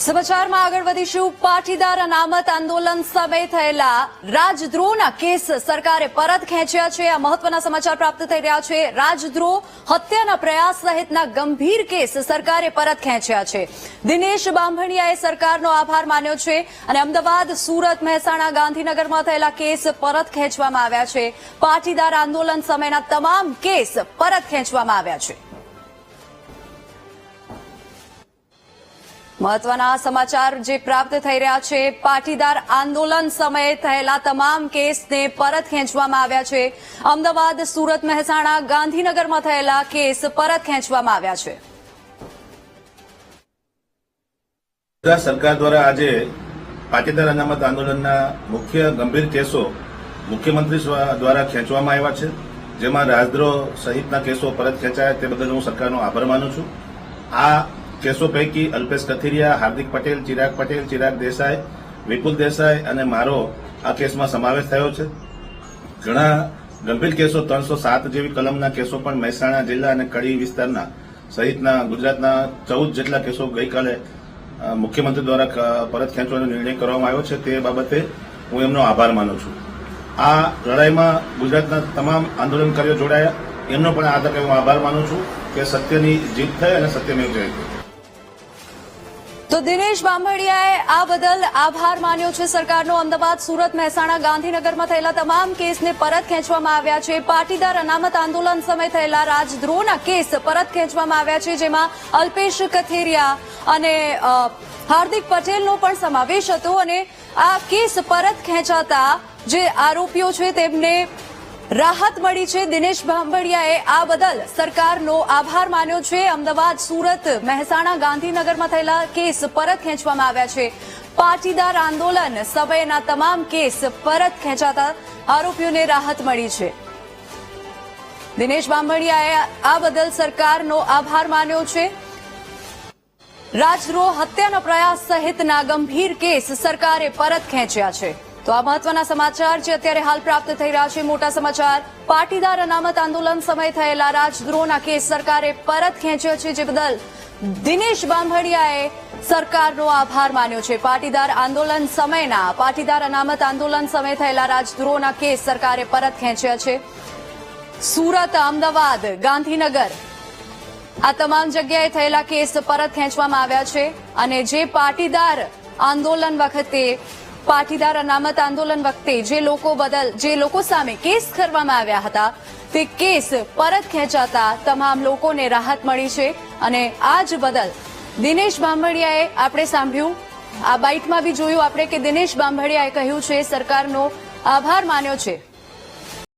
સમાચારમાં આગળ વધીશું. પાટીદાર અનામત આંદોલન સમય થયેલા રાજદ્રોહના કેસ સરકારે પરત ખેંચ્યા છે. આ મહત્વના સમાચાર પ્રાપ્ત થઈ રહ્યા છે. રાજદ્રોહ, હત્યાના પ્રયાસ સહિતના ગંભીર કેસ સરકારે પરત ખેંચ્યા છે. દિનેશ બાંભણિયાએ સરકારનો આભાર માન્યો છે અને અમદાવાદ, સુરત, મહેસાણા, ગાંધીનગરમાં થયેલા કેસ પરત ખેંચવામાં આવ્યા છે. પાટીદાર આંદોલન સમયના તમામ કેસ પરત ખેંચવામાં આવ્યા છે. મહત્વના સમાચાર જે પ્રાપ્ત થઈ રહ્યા છે, પાટીદાર આંદોલન સમયે થયેલા તમામ કેસને પરત ખેંચવામાં આવ્યા છે. અમદાવાદ, સુરત, મહેસાણા, ગાંધીનગરમાં થયેલા કેસ પરત ખેંચવામાં આવ્યા છે. ગુજરાત સરકાર દ્વારા આજે પાટીદાર અનામત આંદોલનના મુખ્ય ગંભીર કેસો મુખ્યમંત્રી દ્વારા ખેંચવામાં આવ્યા છે. જેમાં રાજદ્રોહ સહિતના કેસો પરત ખેંચાયા તે બદલ હું સરકારનો આભાર માનું છું. આ કેસો પૈકી અલ્પેશ કથિરિયા, હાર્દિક પટેલ, ચિરાગ પટેલ, ચિરાગ દેસાઈ, વિપુલ દેસાઈ અને મારો આ કેસમાં સમાવેશ થયો છે. ઘણા ગંભીર કેસો ત્રણસો સાત જેવી કલમના કેસો પણ મહેસાણા જિલ્લા અને કડી વિસ્તારના સહિતના ગુજરાતના ચૌદ જેટલા કેસો ગઈકાલે મુખ્યમંત્રી દ્વારા પરત ખેંચવાનો નિર્ણય કરવામાં આવ્યો છે તે બાબતે હું એમનો આભાર માનું છું. આ લડાઈમાં ગુજરાતના તમામ આંદોલનકારીઓ જોડાયા. એમનો પણ આ તકે હું આભાર માનું છું કે સત્યની જીત થઈ અને સત્યમેવ જયતે તો દિનેશ બાંભડિયાએ આ બદલ આભાર માન્યો છે સરકારનો. અમદાવાદ, સુરત, મહેસાણા, ગાંધીનગરમાં થયેલા તમામ કેસને પરત ખેંચવામાં આવ્યા છે. પાટીદાર અનામત આંદોલન સમય થયેલા રાજદ્રોહના કેસ પરત ખેંચવામાં આવ્યા છે, જેમાં અલ્પેશ કથેરિયા અને હાર્દિક પટેલનો પણ સમાવેશ હતો અને આ કેસ પરત ખેંચાતા જે આરોપીઓ છે તેમને રાહત મળી છે. દિનેશ ભાંભડિયાએ આ બદલ સરકારનો આભાર માન્યો છે. અમદાવાદ, સુરત, મહેસાણા, ગાંધીનગરમાં થયેલા કેસ પરત ખેંચવામાં આવ્યા છે. પાટીદાર આંદોલન સમયના તમામ કેસ પરત ખેંચાતા આરોપીઓને રાહત મળી છે. દિનેશ ભાંભડિયાએ આ બદલ સરકારનો આભાર માન્યો છે. રાજદ્રોહ હત્યાનો પ્રયાસ સહિતના ગંભીર કેસ સરકારે પરત ખેંચ્યા છે. તો આ મહત્વના સમાચાર જે અત્યારે હાલ પ્રાપ્ત થઈ રહ્યા છે, મોટા સમાચાર. પાટીદાર અનામત આંદોલન સમયે થયેલા રાજદ્રોહના કેસ સરકારે પરત ખેંચ્યો છે, જે બદલ દિનેશ બાંભડિયાએ સરકારનો આભાર માન્યો છે. પાટીદાર આંદોલન સમયના, પાટીદાર અનામત આંદોલન સમયે થયેલા રાજદ્રોહના કેસ સરકારે પરત ખેંચ્યા છે. સુરત, અમદાવાદ, ગાંધીનગર, આ તમામ જગ્યાએ થયેલા કેસ પરત ખેંચવામાં આવ્યા છે અને જે પાટીદાર આંદોલન વખતે પાટીદાર અનામત આંદોલન વખતે જે લોકો બદલ, જે લોકો સામે કેસ કરવામાં આવ્યા હતા, તે કેસ પરત ખેંચાતા તમામ લોકોને રાહત મળી છે અને આ જ બદલ દિનેશ બાંભડિયાએ આપણે સાંભળ્યું. આ બાઇટમાં બી જોયું આપણે કે દિનેશ બાંભડિયાએ કહ્યું છે, સરકારનો આભાર માન્યો છે.